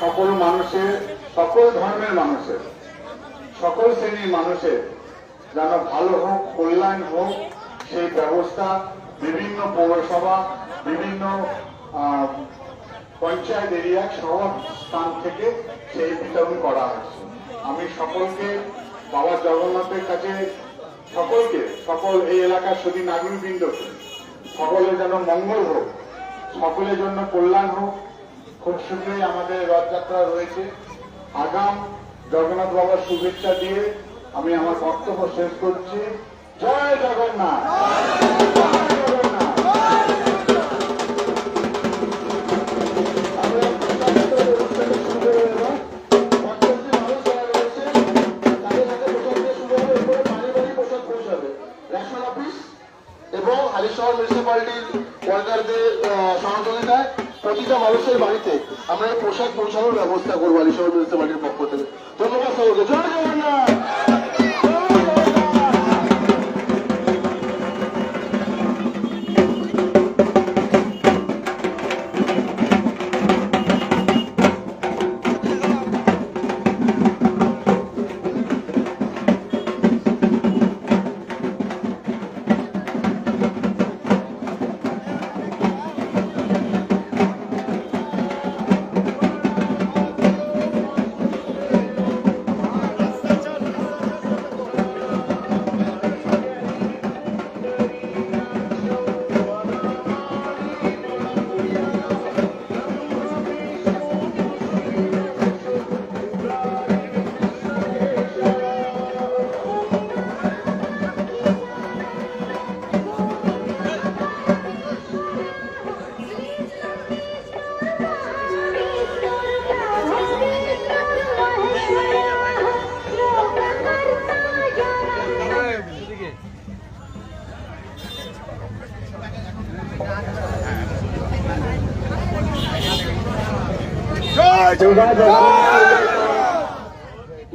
সকল মানুষের, সকল ধর্মের মানুষের, সকল শ্রেণির মানুষের যেন ভালো হোক, কল্যাণ হোক, সেই ব্যবস্থা বিভিন্ন পৌরসভা, বিভিন্ন পঞ্চায়েত এরিয়া সব স্থান থেকে সেই বিতরণ করা হচ্ছে আমি সকলকে, বাবা জগন্নাথের কাছে সকলকে, সকল এই এলাকার শুধু নাগরিকবৃন্দকে, সকলের যেন মঙ্গল হোক, সকলের জন্য কল্যাণ হোক খুব শীঘ্রই আমাদের রথযাত্রা রয়েছে। আগাম জগন্নাথ বাবার শুভেচ্ছা দিয়ে আমি আমার বক্তব্য শেষ করছি। জয় জগন্নাথ! হালিশহর মিউনিসিপ্যালিটির ওয়ার্কারদের সহযোগিতায় প্রতিটা মানুষের বাড়িতে আমরা পোশাক পৌঁছানোর ব্যবস্থা করব হালিশহর মিউনিসিপ্যালিটির পক্ষ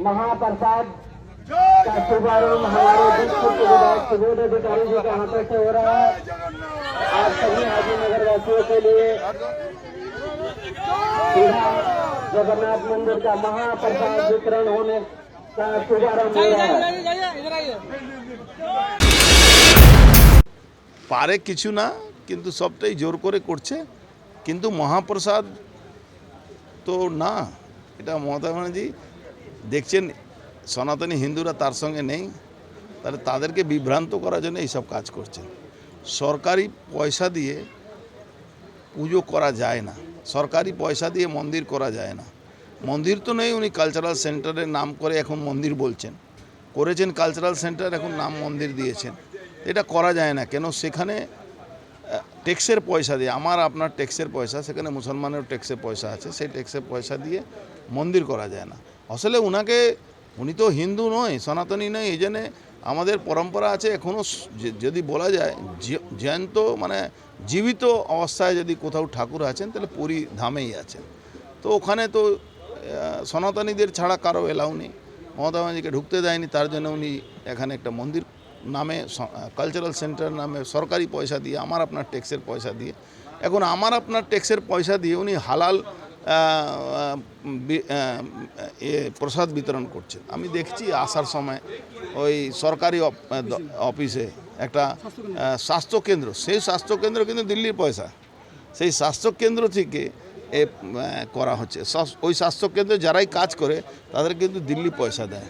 महाप्रसाद का शुभारंभ हमारे डिस्ट्रिक्ट के विधायक सुबोध अधिकारी जी के हाथों से हो रहा है आज सभी हाजी नगर वासियों के लिए सीधा जगन्नाथ मंदिर का महाप्रसाद वितरण होने का शुभारंभ हो रहा है পারে কিছু না কিন্তু সবটাই জোর করে করছে কিন্তু মহাপ্রসাদ তো না, এটা মমতা ব্যানার্জি দেখছেন, সনাতনী হিন্দুরা তার সঙ্গে নেই, তাহলে তাদেরকে বিভ্রান্ত করার জন্য এইসব কাজ করছেন। সরকারি পয়সা দিয়ে পুজো করা যায় না, সরকারি পয়সা দিয়ে মন্দির করা যায় না। মন্দির তো নেই, উনি কালচারাল সেন্টারের নাম করে এখন মন্দির বলছেন। করেছেন কালচারাল সেন্টার এখন নাম মন্দির দিয়েছেন। এটা করা যায় না, কেন সেখানে ট্যাক্সের পয়সা দিয়ে, আমার আপনার ট্যাক্সের পয়সা, সেখানে মুসলমানের ট্যাক্সের পয়সা আছে, সেই ট্যাক্সের পয়সা দিয়ে মন্দির করা যায় না। আসলে উনাকে, উনি তো হিন্দু নয়, সনাতনী নয়, এই জন্যে আমাদের পরম্পরা আছে এখনও যদি বলা যায় জ্যান্ত মানে জীবিত অবস্থায় যদি কোথাও ঠাকুর আছেন, তাহলে পুরী ধামেই আছেন। তো ওখানে তো সনাতনীদের ছাড়া কারও এলাও নেই। মমতা ব্যানার্জিকে ঢুকতে দেয়নি, তার জন্য উনি এখানে একটা মন্দির নামে কালচারাল সেন্টার নামে সরকারি পয়সা দিয়ে, আমার আপনার ট্যাক্সের পয়সা দিয়ে। এখন আমার আপনার ট্যাক্সের পয়সা দিয়ে উনি হালাল প্রসাদ বিতরণ করছেন। আমি দেখছি আসার সময় ওই সরকারি অফিসে একটা স্বাস্থ্যকেন্দ্র সেই স্বাস্থ্যকেন্দ্র কিন্তু দিল্লির পয়সা। সেই স্বাস্থ্যকেন্দ্র থেকে এ করা হচ্ছে। ওই স্বাস্থ্যকেন্দ্রে যারাই কাজ করে, তাদের কিন্তু দিল্লি পয়সা দেয়।